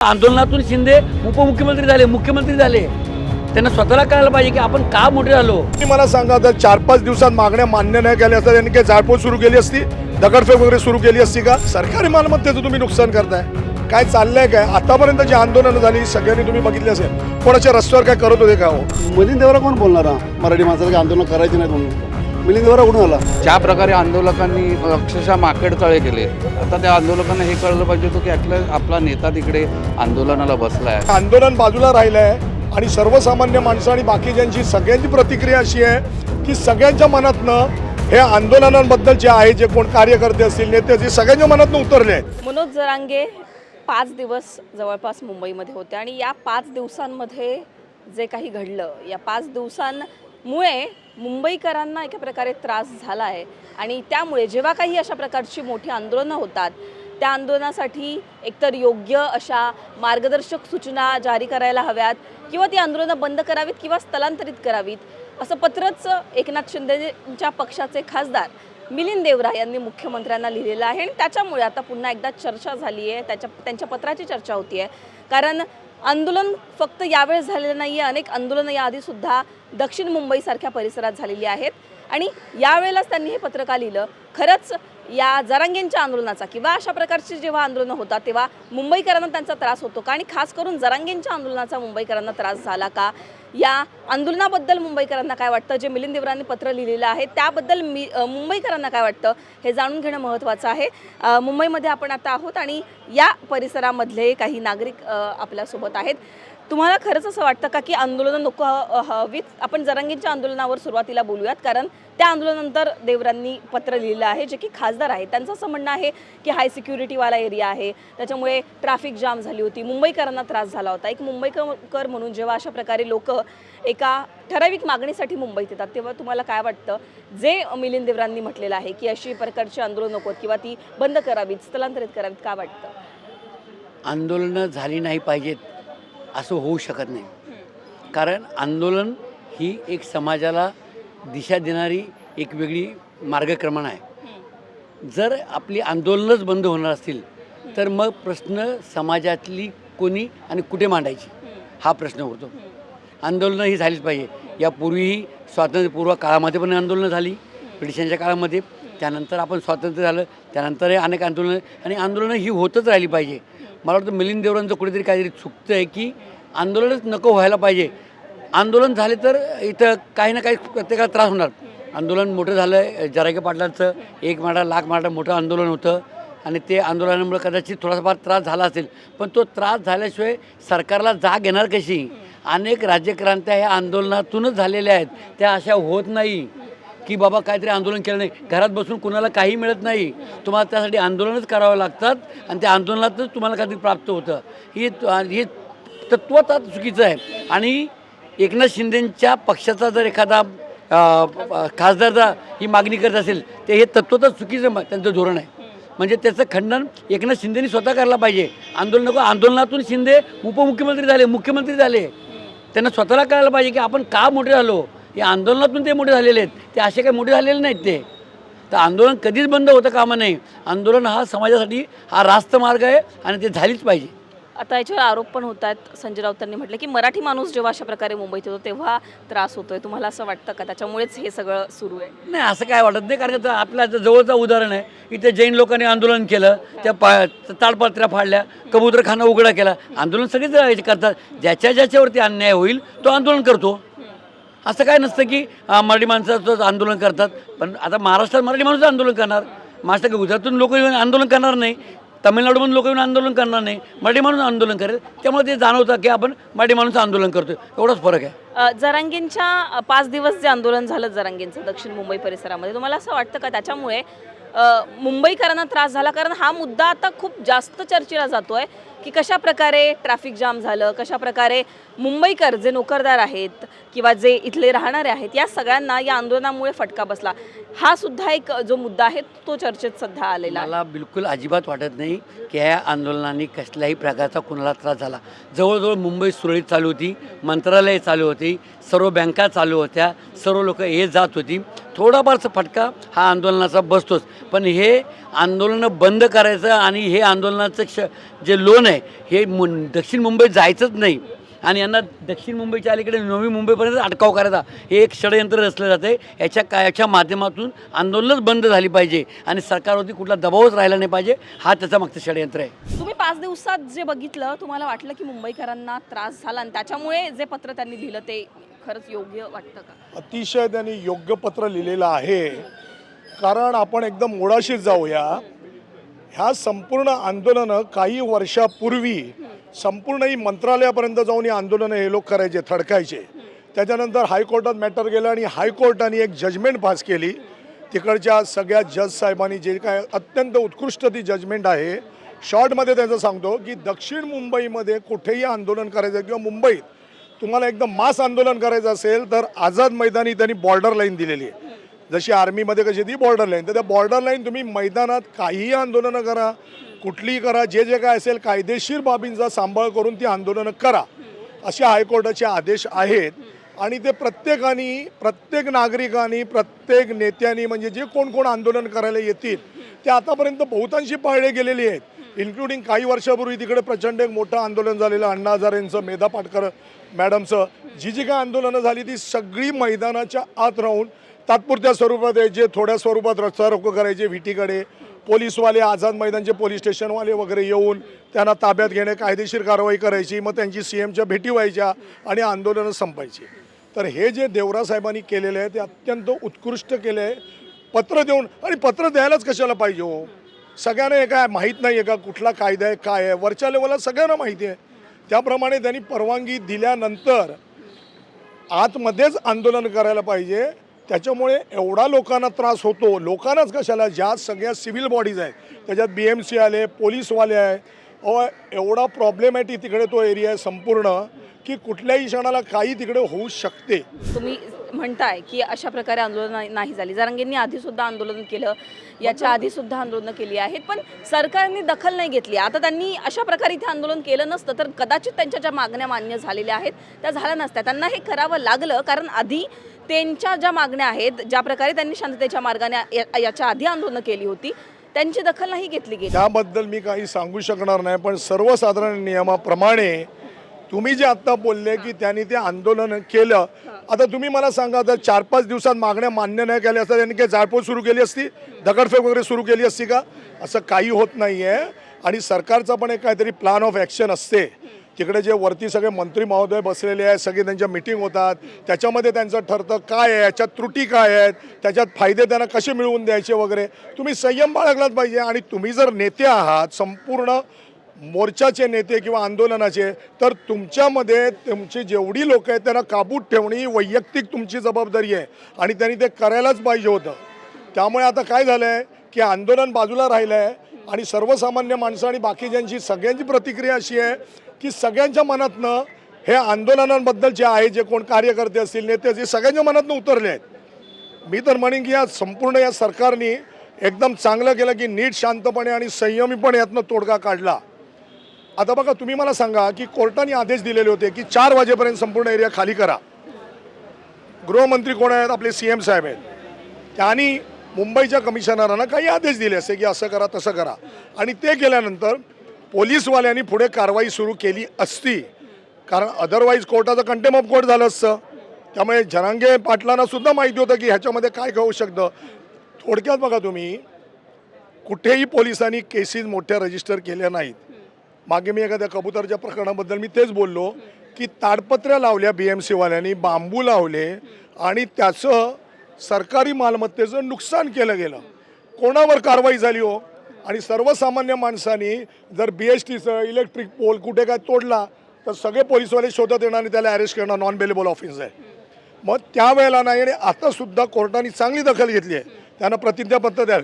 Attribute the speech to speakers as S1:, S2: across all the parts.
S1: आंदोलनातून शिंदे उपमुख्यमंत्री झाले मुख्यमंत्री झाले. त्यांना स्वतःला कळायला पाहिजे की आपण का मोठे झालो?
S2: तुम्ही मला सांगा जर चार पाच दिवसात मागण्या मान्य नाही केल्या असतात त्यांनी काही जाळपोळ सुरू केली असती? दगडफेक वगैरे सुरू केली असती का? सरकारी मालमत्तेचं तुम्ही नुकसान करताय. काय चाललंय काय? आतापर्यंत जी आंदोलनं झाली सगळ्यांनी तुम्ही बघितली असेल. कोणाच्या रस्त्यावर काय करत होते का हो?
S3: मिलिंद देवरा कोण बोलणार हा? मराठी माणसाला काही आंदोलन करायचे नाही म्हणून मिलिंद देवरा कुठून आला.
S4: ज्या प्रकारे आंदोलकांनी अक्षरशः माकेड तळे केले आता त्या आंदोलकांना हे कळलं पाहिजे होतं की आपला आपला नेता तिकडे आंदोलनाला बसला आहे
S2: आंदोलन बाजूला राहिलंय आणि सर्वसामान्य माणसं आणि बाकीच्यांची सगळ्यांची प्रतिक्रिया अशी आहे की सगळ्यांच्या मनातनं हे आंदोलनांबद्दल जे आहे जे कोण कार्यकर्ते असतील नेते असतील सगळ्यांच्या मनातनं उतरले. आहेत
S5: मनोज जरांगे पाच दिवस जवळपास मुंबईमध्ये होते आणि या पाच दिवसांमध्ये जे काही घडलं या पाच मुळे मुंबईकरांना एका प्रकारे त्रास झाला आहे. आणि त्यामुळे जेव्हा काही अशा प्रकारची मोठी आंदोलनं होतात त्या आंदोलनासाठी एकतर योग्य अशा मार्गदर्शक सूचना जारी करायला हव्यात किंवा ती आंदोलनं बंद करावीत किंवा स्थलांतरित करावीत असं पत्रच एकनाथ शिंदेच्या पक्षाचे खासदार मिलिंद देवरा यांनी मुख्यमंत्र्यांना लिहिलेलं आहे. आणि त्याच्यामुळे आता पुन्हा एकदा चर्चा झाली आहे. त्याच्या त्यांच्या पत्राची चर्चा होती आहे. कारण आंदोलन फक्त यावेळेस झालेलं नाही आहे. अनेक आंदोलनं याआधीसुद्धा दक्षिण मुंबईसारख्या परिसरात झालेली आहेत. आणि यावेळेलाच त्यांनी हे पत्र का लिहिलं. खरंच या जरांगेंच्या आंदोलनाचा किंवा अशा प्रकारची जेव्हा आंदोलनं होतात तेव्हा मुंबईकरांना त्यांचा त्रास होतो का? आणि खास करून जरांगेंच्या आंदोलनाचा मुंबईकरांना त्रास झाला का? या आंदोलनाबद्दल मुंबईकरांना काय वाटतं? जे मिलिंद देवरांनी पत्र लिहिलेलं आहे त्याबद्दल मी मुंबईकरांना काय वाटतं? हे जाणून घेणं महत्त्वाचं आहे. मुंबईमध्ये आपण आता आहोत आणि या परिसरामधले काही नागरिक आपल्यासोबत आहेत. तुम्हाला खरंच असं वाटतं का की आंदोलनं नको हवीच हवीत? आपण जरांगींच्या आंदोलनावर सुरुवातीला बोलूयात कारण त्या आंदोलनानंतर देवरांनी पत्र लिहिलं आहे जे की खासदार आहेत. त्यांचं असं म्हणणं आहे की हाय सिक्युरिटीवाला एरिया आहे त्याच्यामुळे ट्रॅफिक जाम झाली होती मुंबईकरांना त्रास झाला होता. एक मुंबईकर म्हणून जेव्हा अशा प्रकारे लोक एका ठराविक मागणीसाठी मुंबईत येतात तेव्हा तुम्हाला काय वाटतं? जे मिलिंद देवरांनी म्हटलेलं आहे की अशी प्रकारची आंदोलन नकोत किंवा ती बंद करावीत स्थलांतरित करावीत का वाटतं?
S1: आंदोलनं झाली नाही पाहिजेत. असं होऊ शकत नाही. कारण आंदोलन ही एक समाजाला दिशा देणारी एक वेगळी मार्गक्रमण आहे. जर आपली आंदोलनच बंद होणार असतील तर मग प्रश्न समाजातली कोणी आणि कुठे मांडायची? हा प्रश्न होतो. आंदोलनं ही झालीच पाहिजे. यापूर्वीही स्वातंत्र्यपूर्व काळामध्ये पण आंदोलनं झाली ब्रिटिशांच्या काळामध्ये. त्यानंतर आपण स्वातंत्र्य झालं त्यानंतरही अनेक आंदोलनं आणि आंदोलनं ही होतच राहिली पाहिजे. मला वाटतं मिलिंद देवरांचं कुठेतरी काहीतरी चुकतं आहे की आंदोलनच नको व्हायला पाहिजे. आंदोलन झाले तर इथं काही ना काही प्रत्येकाला त्रास होणार. आंदोलन मोठं झालं जरागे पाटलांचं एक मराठा लाख मराठा मोठं आंदोलन होतं आणि ते आंदोलनामुळे कदाचित थोडाफार त्रास झाला असेल. पण तो त्रास झाल्याशिवाय सरकारला जाग येणार कशी? अनेक राज्यक्रांत्या ह्या आंदोलनातूनच झालेल्या आहेत. त्या अशा होत नाही. की बाबा काहीतरी आंदोलन केलं नाही. घरात बसून कुणाला काही मिळत नाही. तुम्हाला त्यासाठी आंदोलनच करावं लागतात आणि त्या आंदोलनातच तुम्हाला काहीतरी प्राप्त होतं. ही हे तत्वता चुकीचं आहे. आणि एकनाथ शिंदेंच्या पक्षाचा जर एखादा खासदारचा ही मागणी करत असेल तर हे तत्वता चुकीचं त्यांचं धोरण आहे. म्हणजे त्याचं खंडन एकनाथ शिंदेनी स्वतः करायला पाहिजे. आंदोलन नको आंदोलनातून शिंदे उपमुख्यमंत्री झाले मुख्यमंत्री झाले. त्यांना स्वतःला कळायला पाहिजे की आपण का मोठे झालो? हे आंदोलनातून ते मोठे झालेले आहेत. ते असे काही मोठे झालेले नाहीत ते. तर आंदोलन कधीच बंद होतं कामा नाही आंदोलन हा समाजासाठी हा रास्त मार्ग आहे आणि ते झालीच पाहिजे.
S5: आता याच्यावर आरोप पण होत आहेत. संजय राऊतांनी म्हटलं की मराठी माणूस जेव्हा अशा प्रकारे मुंबईत येतो तेव्हा त्रास होतोय. तुम्हाला असं वाटतं का? त्याच्यामुळेच हे सगळं सुरू आहे.
S1: नाही असं काय वाटत नाही. कारण का आपल्या जवळचं उदाहरण आहे. इथे जैन लोकांनी आंदोलन केलं. त्या पा ताडपत्र्या फाडल्या. कबूतरखाना उघडा केला. आंदोलन सगळेच करतात. ज्याच्या ज्याच्यावरती अन्याय होईल तो आंदोलन करतो. असं काय नसतं की मराठी माणसाचं आंदोलन करतात. पण आता महाराष्ट्रात मराठी माणूस आंदोलन करणार. महाराष्ट्र गुजरातून लोक येऊन आंदोलन करणार नाही. तमिळनाडूमधून लोक येऊन आंदोलन करणार नाही. मराठी माणूस आंदोलन करेल. त्यामुळे ते जाणवतं की आपण मराठी माणूस आंदोलन करतो एवढाच फरक आहे.
S5: जरांगींच्या पाच दिवस जे आंदोलन झालं जरांगींचं दक्षिण मुंबई परिसरामध्ये तुम्हाला असं वाटतं का त्याच्यामुळे मुंबईकरांना त्रास झाला? कारण हा मुद्दा आता खूप जास्त चर्चेला जातो आहे की कशा प्रकारे ट्रॅफिक जाम झालं कशा प्रकारे मुंबईकर जे नोकरदार आहेत किंवा जे इथले राहणारे आहेत या सगळ्यांना या आंदोलनामुळे फटका बसला. हा सुद्धा एक जो मुद्दा आहे तो चर्चेत सध्या आलेला
S1: मला बिलकुल अजिबात वाटत नाही की ह्या आंदोलनाने कसल्याही प्रकारचा कुणाला त्रास झाला. जवळजवळ मुंबई सुरळीत चालू होती मंत्रालय चालू होती सर्व बँका चालू होत्या सर्व लोक ये जात होती. थोडाफारचा फटका हा आंदोलनाचा बसतोच. पण हे आंदोलनं बंद करायचं आणि हे आंदोलनाचं क्ष जे लोन आहे हे मु दक्षिण मुंबईत जायचंच नाही. आणि यांना दक्षिण मुंबईच्या अलीकडे नवी मुंबईपर्यंत अटकाव करायचा. हे एक षडयंत्र रचलं जातं याच्या का याच्या माध्यमातून आंदोलनच बंद झाली पाहिजे. आणि सरकारवरती कुठला दबावच राहिला नाही पाहिजे. हा त्याचा मागचं षडयंत्र आहे.
S5: तुम्ही पाच दिवसात जे बघितलं तुम्हाला वाटलं की मुंबईकरांना त्रास झाला आणि त्याच्यामुळे जे पत्र त्यांनी लिहिलं ते खरंच योग्य वाटतं का?
S2: अतिशय त्यांनी योग्य पत्र लिहिलेलं आहे. कारण आपण एकदम मुळाशीत जाऊया. ह्या संपूर्ण आंदोलनं काही वर्षापूर्वी संपूर्ण ही मंत्रालयापर्यंत जाऊन ही आंदोलनं हे लोक करायचे थडकायचे. त्याच्यानंतर हायकोर्टात मॅटर गेलं आणि हायकोर्टाने एक जजमेंट पास केली. तिकडच्या सगळ्या जज साहेबांनी जे काय अत्यंत उत्कृष्ट ती जजमेंट आहे शॉर्टमध्ये त्यांचं सांगतो की दक्षिण मुंबईमध्ये कुठेही आंदोलन करायचं किंवा मुंबईत तुम्हाला एकदम मास आंदोलन करायचं असेल तर आझाद मैदानी त्यांनी बॉर्डर लाईन दिलेली आहे. जशी आर्मीमध्ये कशी ती बॉर्डर लाईन तर त्या बॉर्डर लाईन तुम्ही मैदानात काहीही आंदोलनं करा कुठलीही करा जे जे काय असेल कायदेशीर बाबींचा सांभाळ करून ती आंदोलनं करा असे हायकोर्टाचे आदेश आहेत. आणि ते प्रत्येकाने प्रत्येक नागरिकांनी प्रत्येक नेत्यांनी म्हणजे जे कोण कोण आंदोलन करायला येतील ते आतापर्यंत बहुतांशी पाळले गेलेले आहेत. इन्क्लुडिंग काही वर्षापूर्वी तिकडे प्रचंड एक मोठं आंदोलन झालेलं अण्णा हजारेंचं मेधा पाटकर मॅडमचं. जी जी काय आंदोलनं झाली ती सगळी मैदानाच्या आत राहून तात्पुरत्या स्वरूपात यायचे थोड्या स्वरूपात रस्ता रोको करायचे व्हिटीकडे. पोलीसवाले आझाद मैदानचे पोलीस स्टेशनवाले वगैरे येऊन त्यांना ताब्यात घेणे कायदेशीर कारवाई करायची मग त्यांची सी एमच्या भेटी व्हायच्या आणि आंदोलनं संपायची. तर हे जे देवरासाहेबांनी केलेलं आहे ते अत्यंत उत्कृष्ट केलं आहे. पत्र देऊन आणि पत्र द्यायलाच कशाला पाहिजे हो? सगळ्यांना हे काय माहीत नाही आहे का? कुठला कायदा आहे काय आहे? वरच्या लेवलला सगळ्यांना माहिती आहे. त्याप्रमाणे त्यांनी परवानगी दिल्यानंतर आतमध्येच आंदोलन करायला पाहिजे. त्याच्यामुळे एवढा लोकांना त्रास होतो. लोकांनाच कशाला? ज्या सगळ्या सिव्हिल बॉडीज आहेत त्याच्यात बी एम सी आले पोलीसवाले आहे अहो एवढा प्रॉब्लेमॅटिक तिकडे तो एरिया आहे संपूर्ण की कुठल्याही क्षणाला काही तिकडे होऊ शकते.
S5: तुम्ही म्हणताय की अशा प्रकारे आंदोलन नाही- झाली. जरांगेंनी आधीसुद्धा आंदोलन केलं. याच्या आधीसुद्धा आंदोलनं केली आहेत. पण सरकारने दखल नाही घेतली. आता त्यांनी अशा प्रकारे इथे आंदोलन केलं नसतं तर कदाचित त्यांच्या ज्या मागण्या मान्य झालेल्या आहेत त्या झाल्या नसत्या. त्यांना हे करावं लागलं कारण आधी त्यांच्या ज्या मागण्या आहेत ज्या प्रकारे त्यांनी शांततेच्या मार्गाने या- याच्या आधी आंदोलनं केली होती त्यांची दखल नाही घेतली गेली.
S2: त्याबद्दल मी काही सांगू शकणार नाही पण सर्वसाधारण नियमाप्रमाणे तुम्ही जे आत्ता बोलले की त्यांनी ते आंदोलन केलं आता तुम्ही मला सांगा जर चार पाच दिवसात मागण्या मान्य नाही केल्या असतात त्यांनी काही जाळपोळ सुरू केली असती दगडफेक वगैरे सुरू केली असती का? असं काही होत नाही आहे आणि सरकारचा पण एक काहीतरी प्लॅन ऑफ ॲक्शन असते. तिकडे जे वरती सगळे मंत्री महोदय बसलेले आहेत सगळे त्यांच्या मिटिंग होतात. त्याच्यामध्ये त्यांचं ठरतं काय आहे याच्यात त्रुटी काय आहेत त्याच्यात फायदे त्यांना कसे मिळवून द्यायचे वगैरे. तुम्ही संयम बाळगलाच पाहिजे. आणि तुम्ही जर नेते आहात संपूर्ण मोर्चाचे नेते किंवा आंदोलनाचे तर तुमच्यामध्ये तुमची जेवढी लोक आहेत त्यांना काबूत ठेवणे ही वैयक्तिक तुमची जबाबदारी आहे आणि त्यांनी ते करायलाच पाहिजे होतं. त्यामुळे आता काय झालं आहे की आंदोलन बाजूला राहिलं आहे आणि सर्वसामान्य माणसं आणि बाकीच्यांची सगळ्यांची प्रतिक्रिया अशी आहे की सगळ्यांच्या मनातनं हे आंदोलनांबद्दल जे आहे जे कोण कार्यकर्ते असतील नेते असतील सगळ्यांच्या मनातनं उतरले आहेत. मी तर म्हणेन की या संपूर्ण या सरकारने एकदम चांगलं केलं की नीट शांतपणे आणि संयमीपणे यातनं तोडगा काढला. आता बघा तुम्ही मला सांगा की कोर्टाने आदेश दिलेले होते की चार वाजेपर्यंत संपूर्ण एरिया खाली करा. गृहमंत्री कोण आहेत? आपले सी एम साहेब आहेत. त्यांनी मुंबईच्या कमिशनरांना काही आदेश दिले असे की असं करा तसं करा. आणि ते केल्यानंतर पोलीसवाल्यांनी पुढे कारवाई सुरू केली असती. कारण अदरवाईज कोर्टाचं कंटेम ऑफ कोर्ट झालं असतं. त्यामुळे जनांगे पाटलांना सुद्धा माहिती होतं की ह्याच्यामध्ये काय होऊ शकतं. थोडक्यात बघा तुम्ही कुठेही पोलिसांनी केसेस मोठ्या रजिस्टर केल्या नाहीत. मागे मी एखाद्या कबुतरच्या प्रकरणाबद्दल मी तेच बोललो की ताडपत्र्या लावल्या बी एम सीवाल्यांनी बांबू लावले आणि त्याचं सरकारी मालमत्तेचं नुकसान केलं गेलं. कोणावर कारवाई झाली हो? आणि सर्वसामान्य माणसांनी जर बी एस टीचं इलेक्ट्रिक पोल कुठे काय तोडला तर सगळे पोलीसवाले शोधत येणार आणि त्याला अरेस्ट करणं नॉन बेलेबल ऑफिस आहे. मग त्यावेळेला नाही आणि आतासुद्धा कोर्टाने चांगली दखल घेतली आहे. त्यांना प्रतिज्ञापत्र द्या.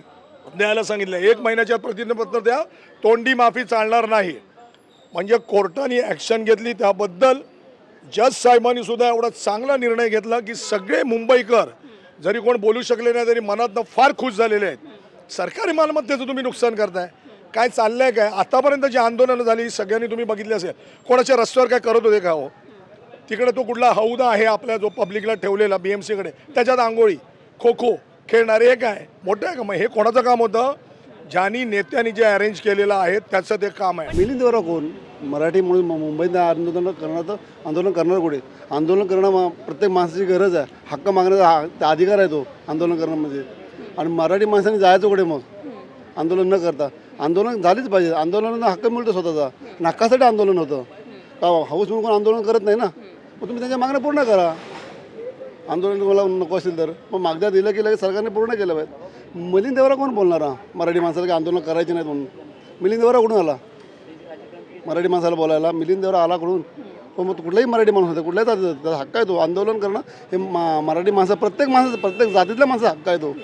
S2: द्यायला सांगितलं एक महिन्याच्या प्रतिज्ञापत्र द्या तोंडी माफी चालणार नाही. म्हणजे कोर्टाने ॲक्शन घेतली त्याबद्दल जज साहेबांनी सुद्धा एवढा चांगला निर्णय घेतला की सगळे मुंबईकर जरी कोण बोलू शकले नाही तरी मनातनं फार खुश झालेले आहेत. सरकारी मालमत्तेचं तुम्ही नुकसान करताय. काय चाललंय काय? आतापर्यंत जी आंदोलनं झाली सगळ्यांनी तुम्ही बघितली असेल. कोणाच्या रस्त्यावर काय करत होते का हो? तिकडे तो कुठला हौदा आहे आपल्या जो पब्लिकला ठेवलेला बी एम सीकडे त्याच्यात आंघोळी खो खो खेळणारे हे काय? मोठं आहे का? मग हे कोणाचं काम होतं? ज्यांनी नेत्यांनी जे अरेंज केलेलं आहे त्याचं ते काम आहे.
S3: मिलिंद वरा कोण? मराठी म्हणून मुंबईत आंदोलन करणार तर आंदोलन करणार कुठे? आंदोलन करणं मा- प्रत्येक माणसाची गरज आहे. हक्क मागण्याचा हा- अधिकार आहे तो आंदोलन करणं म्हणजे. आणि मराठी माणसाने जायचं कुठे मग? आंदोलन न करता. आंदोलन झालीच पाहिजे. आंदोलनाचा हक्क मिळतो स्वतःचा. नाकासाठी आंदोलन होतं. का हाऊस म्हणून कोण आंदोलन करत नाही ना? मग तुम्ही त्यांच्या मागण्या पूर्ण करा. आंदोलन तुम्हाला नको असेल तर. मग मागण्या दिलं की लगेच सरकारने पूर्ण केलं पाहिजे. मिलिंद देवरा कोण बोलणार हा? मराठी माणसाला काही आंदोलन करायचे नाहीत म्हणून. मिलिंद देवरा कुठून आला? मराठी माणसाला बोलायला. मिलिंद देवरा आला कुठून? पण मग कुठलाही मराठी माणूस होता कुठल्याही जातीचा त्याचा हक्क आहे तो. आंदोलन करणं हे मा मराठी माणसं प्रत्येक माणसाचं प्रत्येक जातीतल्या माणसाचा हक्क आहे तो.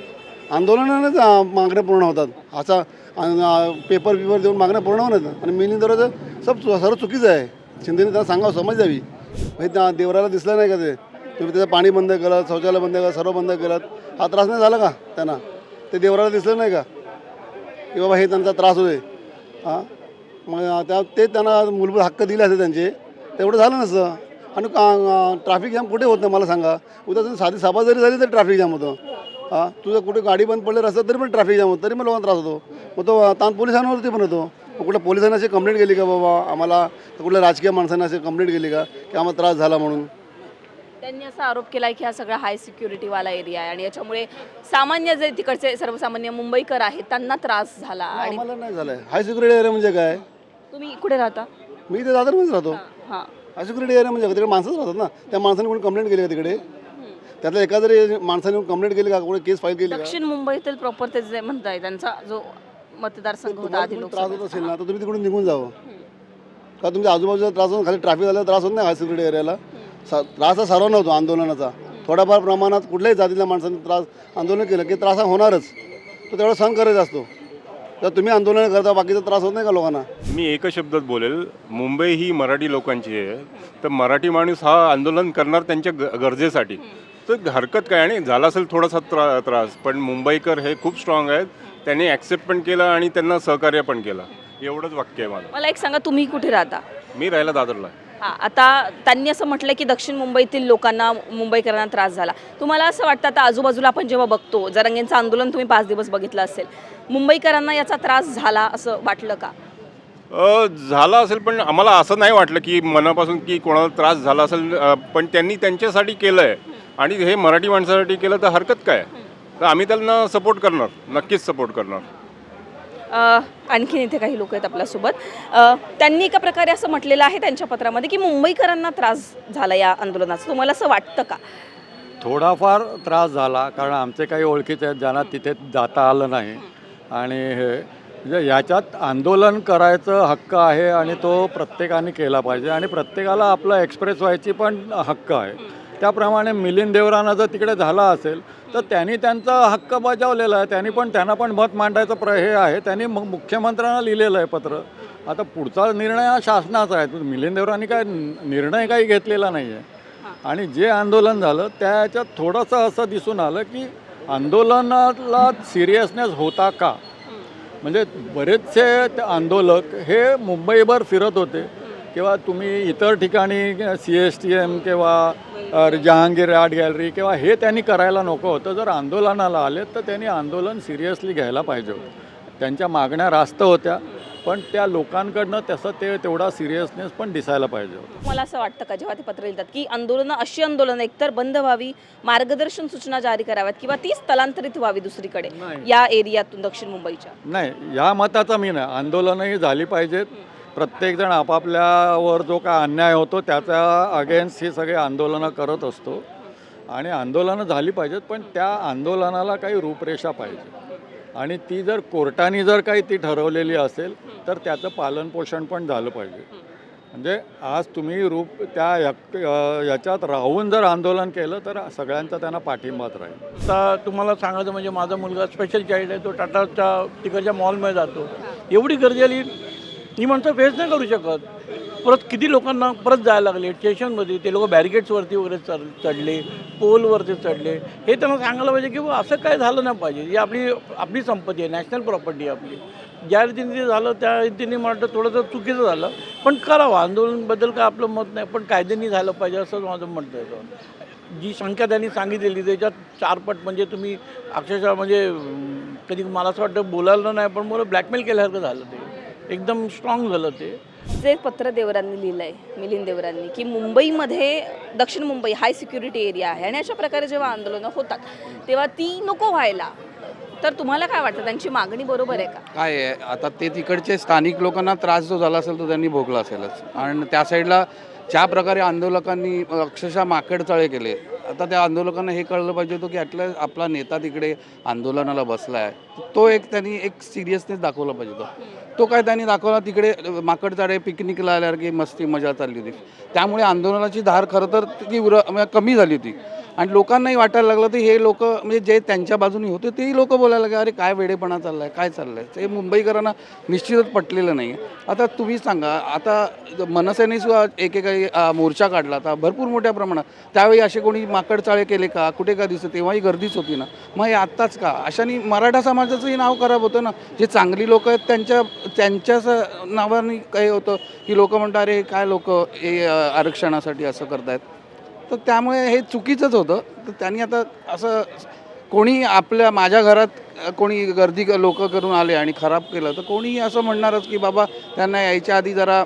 S3: आंदोलनानेच मागण्या पूर्ण होतात. असा पेपर बिपर देऊन मागण्या पूर्ण होणार आणि मिलिंद देवराचं सब चु- सर्व चुकीचं आहे. शिंदेने त्यांना सांगावं समज द्यावी. म्हणजे त्या देवराला दिसलं नाही का ते? तुम्ही त्याचं पाणी बंद केलं शौचालय बंद केलं सर्व बंद केलं हा त्रास नाही झाला का त्यांना? ते देवराला दिसलं नाही का? की बाबा हे त्यांचा त्रास होते हां? मग त्या ते त्यांना मूलभूत हक्क दिले असते त्यांचे. तेवढं झालं नसतं आणि ट्रॅफिक जाम कुठे होत नाही मला सांगा? उद्या साधी सभा जरी झाली तरी ट्रॅफिक जाम होतं. हां? तुझं कुठे गाडी बंद पडले असतं तरी पण ट्रॅफिक जाम होतं तरी पण लोकांना त्रास होतो. मग तो ताण पोलिसांवरती पण होतो मग कुठल्या पोलिसांनी अशी कंप्लेंट केली का बाबा आम्हाला? कुठल्या राजकीय माणसांना अशी कंप्लेंट केली का? की आम्हाला त्रास झाला म्हणून?
S5: त्यांनी असा आरोप केलाय की हा सगळा हाय सिक्युरिटीवाला एरिया आहे. आणि याच्यामुळे सामान्य जे तिकडचे सर्वसामान्य मुंबईकर आहेत त्यांना त्रास झाला. आणि
S3: आम्हाला नाही झालं हाय सिक्युरिटी एरिया म्हणजे काय?
S5: तुम्ही कुठे राहता?
S3: मी इथे दादरमध्येच राहतो.
S5: हां
S3: हाय सिक्युरिटी एरिया म्हणजे तिकडे माणसंच राहतात ना. त्या माणसाने कोणी कंप्लेंट केली का तिकडे? त्यातल्या एका जरी माणसाने कंप्लेंट केली का? कोणी केस फाईल केली का?
S5: दक्षिण मुंबईतील प्रॉपर ते जे म्हणताय त्यांचा जो मतदारसंघ होता आधी
S3: त्रास
S5: लोकसभा
S3: होत असेल ना तर तुम्ही तिकडून निघून जावं. का तुमच्या आजूबाजूला त्रास होऊन खाली ट्रॅफिक झाला त्रास होत नाही हाय सिक्युरिटी एरियाला स- त्रास हा सर्वांना होतो आंदोलनाचा. थोड्याफार प्रमाणात कुठल्याही जातीतल्या माणसांनी त्रास आंदोलन केलं की त्रास हा होणारच. तो तेवढा सहन करायचा असतो. तर तुम्ही आंदोलन करता बाकीचा त्रास होत नाही का लोकांना?
S6: मी एकच शब्दात बोलेल मुंबई ही मराठी लोकांची आहे. तर मराठी माणूस हा आंदोलन करणार त्यांच्या ग गरजेसाठी. तर हरकत काय आणि झाला असेल थोडासा त्रा त्रास पण मुंबईकर हे खूप स्ट्रॉंग आहेत. त्यांनी ॲक्सेप्ट पण केलं आणि त्यांना सहकार्य पण केलं. एवढंच वाक्य आहे मला
S5: मला एक सांगा तुम्ही कुठे राहता?
S6: मी राहायला दादरला आहे.
S5: हा आता त्यांनी असं म्हटलं की दक्षिण मुंबईतील लोकांना मुंबईकरांना त्रास झाला. तुम्हाला असं वाटतं आता आजूबाजूला आपण जेव्हा बघतो जरंगेंचं आंदोलन तुम्ही पाच दिवस बघितलं असेल मुंबईकरांना याचा त्रास झाला असं वाटलं का?
S6: झाला असेल पण आम्हाला असं नाही वाटलं की मनापासून की कोणाला त्रास झाला असेल पण त्यांनी त्यांच्यासाठी केलं आहे आणि हे मराठी माणसासाठी केलं तर हरकत काय? तर आम्ही त्यांना सपोर्ट करणार नक्कीच सपोर्ट करणार.
S5: आणखीन इथे काही लोक आहेत आपल्यासोबत. त्यांनी एका प्रकारे असं म्हटलेलं आहे त्यांच्या पत्रामध्ये की मुंबईकरांना त्रास झाला या आंदोलनाचा. तुम्हाला असं वाटतं का?
S7: थोडाफार त्रास झाला कारण आमचे काही ओळखीचे आहेत ज्यांना तिथे जाता आलं नाही. आणि हे म्हणजे याच्यात आंदोलन करायचं हक्क आहे आणि तो प्रत्येकाने केला पाहिजे. आणि प्रत्येकाला आपलं एक्सप्रेस व्हायची पण हक्क आहे. त्याप्रमाणे मिलिंद देवरानं जर तिकडे झाला असेल तर त्यांनी त्यांचा हक्क बजावलेला आहे. त्यांनी पण त्यांना पण मत मांडायचं प्र हे आहे. त्यांनी मग मुख्यमंत्र्यांना लिहिलेलं आहे पत्र. आता पुढचा निर्णय हा शासनाचा आहे. मिलिंद देवरांनी काय निर्णय काही घेतलेला नाही आहे आणि जे आंदोलन झालं त्याच्यात थोडंसं असं दिसून आलं की आंदोलनाला सिरियसनेस होता का? म्हणजे बरेचसे आंदोलक हे मुंबईभर फिरत होते. किंवा तुम्ही इतर ठिकाणी सी एस टी एम किंवा जहांगीर आर्ट गॅलरी किंवा हे त्यांनी करायला नको होतं. जर आंदोलनाला आले तर त्यांनी आंदोलन सिरियसली घ्यायला पाहिजे होतं. त्यांच्या मागण्या रास्त होत्या पण त्या लोकांकडनं तसं ते तेवढा सिरियसनेस पण दिसायला पाहिजे होतं.
S5: मला असं वाटतं का जेव्हा ते पत्र लिहितात की आंदोलनं अशी आंदोलनं एकतर बंद व्हावी मार्गदर्शन सूचना जारी कराव्यात किंवा ती स्थलांतरित व्हावी दुसरीकडे. या एरियातून दक्षिण मुंबईच्या?
S7: नाही या मताचा मी नाही. आंदोलनही झाली पाहिजेत. प्रत्येकजण आपापल्यावर जो काय अन्याय होतो त्याचा अगेन्स्ट ही सगळे आंदोलनं करत असतो. आणि आंदोलनं झाली पाहिजेत पण त्या आंदोलनाला काही रूपरेषा पाहिजे. आणि ती जर कोर्टाने जर काही ती ठरवलेली असेल तर त्याचं पालनपोषण पण झालं पाहिजे. म्हणजे आज तुम्ही रूप त्या याच्यात राहून जर आंदोलन केलं तर सगळ्यांचा त्यांना पाठिंबाच राहील.
S8: आता तुम्हाला सांगायचं म्हणजे माझा मुलगा स्पेशल चाईल्ड आहे तो टाटाच्या तिकडच्या मॉलमध्ये जातो. एवढी गर्दी आली ही माणसं फेस नाही करू शकत. परत किती लोकांना परत जायला लागले स्टेशनमध्ये ते लोक बॅरिकेड्सवरती वगैरे चढ चढले पोलवरती चढले. हे त्यांना सांगायला पाहिजे की बुवा असं काय झालं नाही पाहिजे. ही आपली आपली संपत्ती आहे नॅशनल प्रॉपर्टी आहे आपली. ज्या रीतीने ते झालं त्या रीतीने मला वाटतं थोडंसं चुकीचं झालं. पण करावं हो, आंदोलनबद्दल काय आपलं मत नाही पण कायद्याने झालं पाहिजे असं माझं म्हणतं येतं जी संख्या त्यांनी सांगितलेली त्याच्यात चारपट म्हणजे तुम्ही अक्षरशः म्हणजे कधी मला असं वाटतं बोलायला नाही पण मला ब्लॅकमेल केल्यासारखं झालं ते. एकदम स्ट्रॉंग झालं ते.
S5: जे पत्र देवरांनी लिहिलं आहे मिलिंद देवरांनी की मुंबईमध्ये दक्षिण मुंबई हाय सिक्युरिटी एरिया आहे. आणि अशा प्रकारे जेव्हा आंदोलनं होतात तेव्हा ती नको व्हायला. तर तुम्हाला काय वाटतं? त्यांची मागणी बरोबर आहे का?
S4: काय आहे? आता ते तिकडचे स्थानिक लोकांना त्रास जो झाला असेल तो त्यांनी भोगला असेलच. आणि त्या साईडला ज्या प्रकारे आंदोलकांनी अक्षरशः माकडचाळे केले आता त्या आंदोलकांना हे कळलं पाहिजे होतं की आपला आपला नेता तिकडे आंदोलनाला बसला आहे तो एक त्यांनी एक सिरियसनेस दाखवला पाहिजे होता. तो काय त्यांनी दाखवला तिकडे माकडचाळे पिकनिकला आल्यावर की मस्ती मजा चालली होती. त्यामुळे आंदोलनाची धार खरं तर तीव्र म्हणजे कमी झाली होती. आणि लोकांनाही वाटायला लागलं तर हे लोक म्हणजे जे त्यांच्या बाजूने होते तेही लोक बोलायला लागले अरे काय वेडेपणा चाललाय काय चाललंय? ते मुंबईकरांना निश्चितच पटलेलं नाही आता तुम्ही सांगा आता मनसेने सुद्धा एकेकाळी मोर्चा काढला आता भरपूर मोठ्या प्रमाणात. त्यावेळी असे कोणी माकडचाळे केले का? कुठे का दिसत? तेव्हाही गर्दीच होती ना. मग हे आत्ताच का? अशाने मराठा समाजाचंही नाव खराब होतं ना? जे चांगली लोक आहेत त्यांच्या त्यांच्याच नावाने काही होतं की लोक म्हणतात अरे काय लोक हे आरक्षणासाठी असं करतायत. तर त्यामुळे हे चुकीचंच होतं. तर त्यांनी आता असं कोणी आपल्या माझ्या घरात कोणी गर्दी लोक करून आले आणि खराब केलं तर कोणी असं म्हणणारच की बाबा त्यांना यायच्या आधी जरा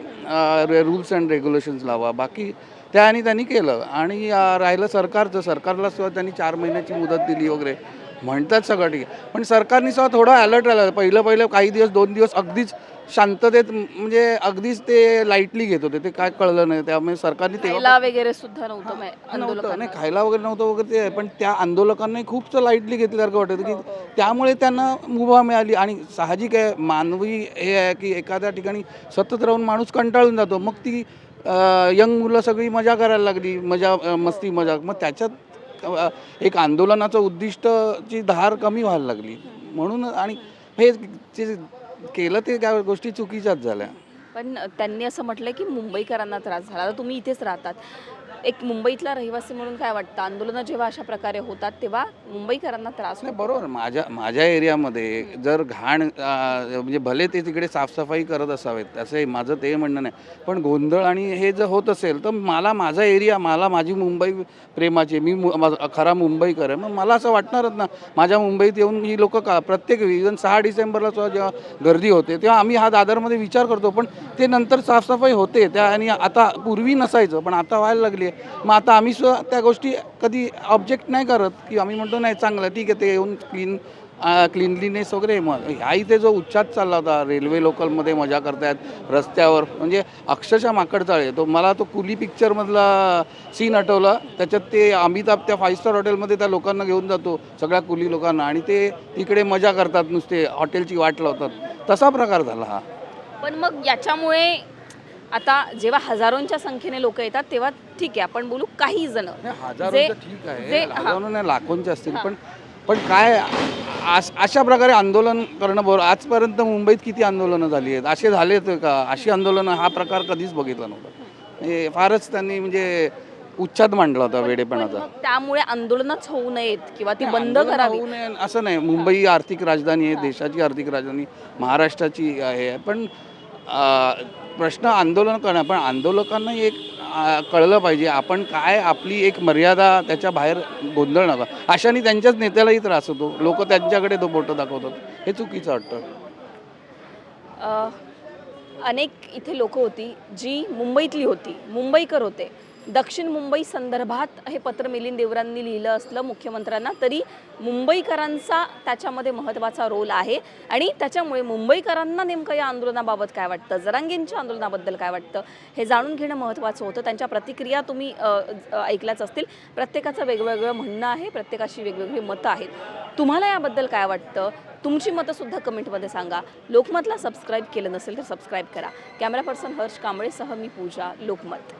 S4: रूल्स अँड रेग्युलेशन्स लावा. बाकी त्याने त्यांनी केलं. आणि राहिलं सरकारचं. सरकारला सुद्धा त्यांनी चार महिन्याची मुदत दिली वगैरे. म्हणतात सगळं ठीक आहे. पण सरकारने सुद्धा थोडं अलर्ट राहिलं पहिलं पहिलं काही दिवस दोन दिवस अगदीच शांततेत म्हणजे अगदीच ते लाईटली घेत होते. ते काय कळलं नाही. त्यामुळे सरकारने तेव्हा
S5: खायला वगैरे सुद्धा नव्हतं मा-
S4: नव्हतं.
S5: आंदोलकांना.
S4: नाही खायला वगैरे नव्हतं वगैरे ते आहे. पण त्या आंदोलकांनाही खूप लाईटली घेतल्यासारखं वाटत की त्यामुळे त्यांना मुभा मिळाली. आणि साहजिक आहे मानवी हे आहे की एखाद्या ठिकाणी सतत राहून माणूस कंटाळून जातो. मग ती यंग मुलं सगळी मजा करायला लागली. मजा अं, मस्ती मजा मग त्याच्यात एक आंदोलनाचं उद्दिष्टची धार कमी व्हायला लागली. म्हणून आणि हे जे केलं ते काय गोष्टी चुकीच्याच झाल्या.
S5: पण त्यांनी असं म्हटलं की मुंबईकरांना त्रास झाला. तुम्ही इथेच राहतात. एक मुंबईतला रहिवासी म्हणून काय वाटतं? आंदोलनं जेव्हा अशा प्रकारे होतात तेव्हा मुंबईकरांना त्रास
S4: नाही बरोबर. माझ्या माझ्या एरियामध्ये जर घाण म्हणजे भले ते तिकडे साफसफाई करत असावेत असं माझं ते म्हणणं नाही. पण गोंधळ आणि हे जर होत असेल तर मला माझा एरिया मला माझी मुंबई प्रेमाची मी खरा मुंबईकर आहे. मग मला असं वाटणारच ना माझ्या मुंबईत येऊन ही लोक का प्रत्येक इव्हन सहा डिसेंबरला सुद्धा जेव्हा गर्दी होते तेव्हा आम्ही हा दादरमध्ये विचार करतो. पण ते नंतर साफसफाई होते त्या आणि आता पूर्वी नसायचं पण आता व्हायला लागली आहे मग आता आम्ही सुद्धा त्या गोष्टी कधी ऑब्जेक्ट नाही करत. की आम्ही म्हणतो नाही चांगलं ठीक आहे ते येऊन क्लीन क्लिनलीनेस वगैरे मग ह्या इथे जो उच्चात चालला होता रेल्वे लोकलमध्ये मजा करतायत रस्त्यावर म्हणजे अक्षरशः माकडचाळे तो मला तो कुली पिक्चरमधला सीन आठवला. त्याच्यात ते अमिताभ त्या फाईव्ह स्टार हॉटेलमध्ये त्या लोकांना घेऊन जातो सगळ्या कुली लोकांना. आणि ते तिकडे मजा करतात नुसते हॉटेलची वाट लावतात. तसा प्रकार झाला हा.
S5: पण मग याच्यामुळे आता जेव्हा हजारोंच्या संख्येने लोक येतात तेव्हा ठीक आहे आपण बोलू काही जण. जे-
S4: ठीक
S5: जे-
S4: आहे
S5: हा.
S4: हजारो नाही लाखोंचे असतील पण पण काय अशा प्रकारे आंदोलन करणं बरोबर आजपर्यंत मुंबईत किती आंदोलनं झाली आहेत? असे झालेत का? अशी आंदोलनं हा प्रकार कधीच बघितला नव्हता. हे फारच त्यांनी म्हणजे उच्चात मांडला होता
S5: पण
S4: वेडेपणाचा.
S5: मग त्यामुळे आंदोलनच होऊ नयेत किंवा ती बंद
S4: आंदोलन
S5: करावी.
S4: होऊ नये असं नाही. मुंबई आर्थिक राजधानी आहे देशाची आर्थिक राजधानी महाराष्ट्राची आहे. पण अं, प्रश्न आंदोलन करणं पण आंदोलकांना एक कळलं पाहिजे आपण काय आपली एक मर्यादा त्याच्या बाहेर गोंधळ नका अशाने त्यांच्याच नेत्यालाही त्रास होतो. लोक त्यांच्याकडे तो बोटं दाखवतात. हे चुकीचं वाटतं.
S5: अनेक इथे लोक होती जी मुंबईतली होती मुंबईकर होते. दक्षिण मुंबई संदर्भात हे पत्र मिलिंद देवरांनी लिहिलं असलं मुख्यमंत्र्यांना तरी मुंबईकरांचा त्याच्यामध्ये महत्त्वाचा रोल आहे. आणि त्याच्यामुळे मुंबईकरांना नेमकं या आंदोलनाबाबत काय वाटतं? जरांगींच्या आंदोलनाबद्दल काय वाटतं? हे जाणून घेणं महत्त्वाचं होतं. त्यांच्या प्रतिक्रिया तुम्ही ऐकल्याच असतील. प्रत्येकाचं वेगवेगळं म्हणणं आहे. प्रत्येकाशी वेगवेगळी मतं आहेत. तुम्हाला याबद्दल काय वाटतं? तुमची मतंसुद्धा कमेंटमध्ये सांगा. लोकमतला सबस्क्राईब केलं नसेल तर सबस्क्राईब करा. कॅमेरा पर्सन हर्ष कांबळेसह मी पूजा लोकमत.